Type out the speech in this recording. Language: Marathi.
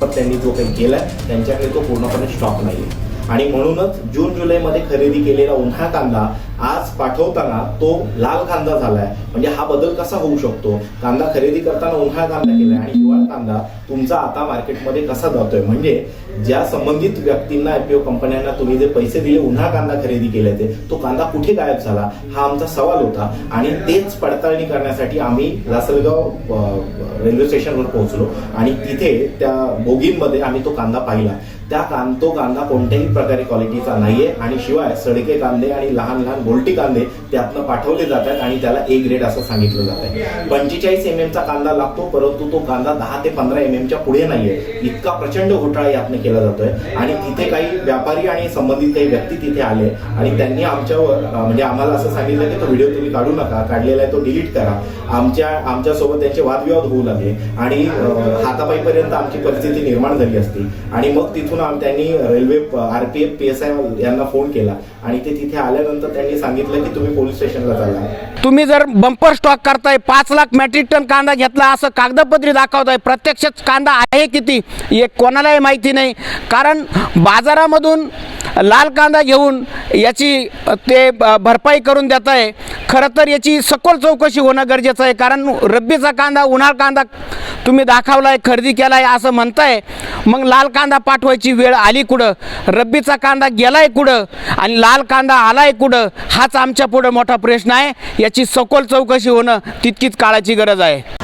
पण त्यांनी जो काही केलाय त्यांच्याकडे तो पूर्णपणे स्टॉक नाही आणि म्हणूनच जून जुलैमध्ये खरेदी केलेला उन्हा कांदा आज पाठवताना तो लाल कांदा झालाय. म्हणजे हा बदल कसा होऊ शकतो? कांदा खरेदी करताना उन्हाळा कांदा केलाय आणि हिवाळा कांदा तुमचा आता मार्केटमध्ये कसा जातोय? म्हणजे ज्या संबंधित व्यक्तींना आयपीओ कंपन्यांना तुम्ही जे पैसे दिले उन्हा कांदा खरेदी केले ते तो कांदा कुठे गायब झाला? हा आमचा सवाल होता. आणि तेच पडताळणी करण्यासाठी आम्ही लासलगाव रेल्वे स्टेशनवर पोहोचलो. आणि तिथे त्या बोगींमध्ये आम्ही तो कांदा पाहिला. त्या कां तो कांदा कोणत्याही प्रकारे क्वालिटीचा नाहीये. आणि शिवाय सडके कांदे आणि लहान लहान गोलटी कांदे त्यातनं पाठवले जातात आणि त्याला ए ग्रेड असं सांगितलं जात आहे पंचेचाळीस एम चा कांदा लागतो परंतु तो कांदा दहा ते पंधरा एम च्या पुढे नाहीये. इतका प्रचंड घोटाळा यातनं केला जातोय. आणि तिथे काही व्यापारी आणि संबंधित काही व्यक्ती तिथे आले आणि त्यांनी आमच्यावर म्हणजे आम्हाला असं सांगितलं की तो व्हिडिओ तुम्ही काढू नका काढलेला आहे तो डिलीट करा. आमच्या आमच्यासोबत त्यांचे वादविवाद होऊ लागले आणि हातापाईपर्यंत आमची परिस्थिती निर्माण झाली असती. आणि मग तिथून त्यांनी railway RPF P S I यांना फोन केला आणि ते तिथे आल्यानंतर त्यांनी सांगितलं की तुम्ही पोलीस स्टेशनला तुम्ही जर बंपर स्टॉक करताय पाच लाख मेट्रिक टन कांदा घेतला असं कागदपत्री दाखवताय प्रत्यक्षच कांदा आहे किती हे कोणालाही माहिती नाही. कारण बाजारामधून लाल कांदा घेऊन याची ते भरपाई करून देत आहे खरं तर याची सखोल चौकशी होणं गरजेचं आहे. कारण रब्बीचा कांदा उन्हाळ कांदा तुम्ही दाखवलाय खरेदी केलाय असं म्हणताय. मग लाल कांदा पाठवायची वेळ आली कुठं? रब्बीचा कांदा गेलाय कुठं? आणि लाल कांदा आलाय कुठं? हाच आमच्या पुढं मोठा प्रश्न आहे. याची सखोल चौकशी होणं तितकीच काळाची गरज आहे.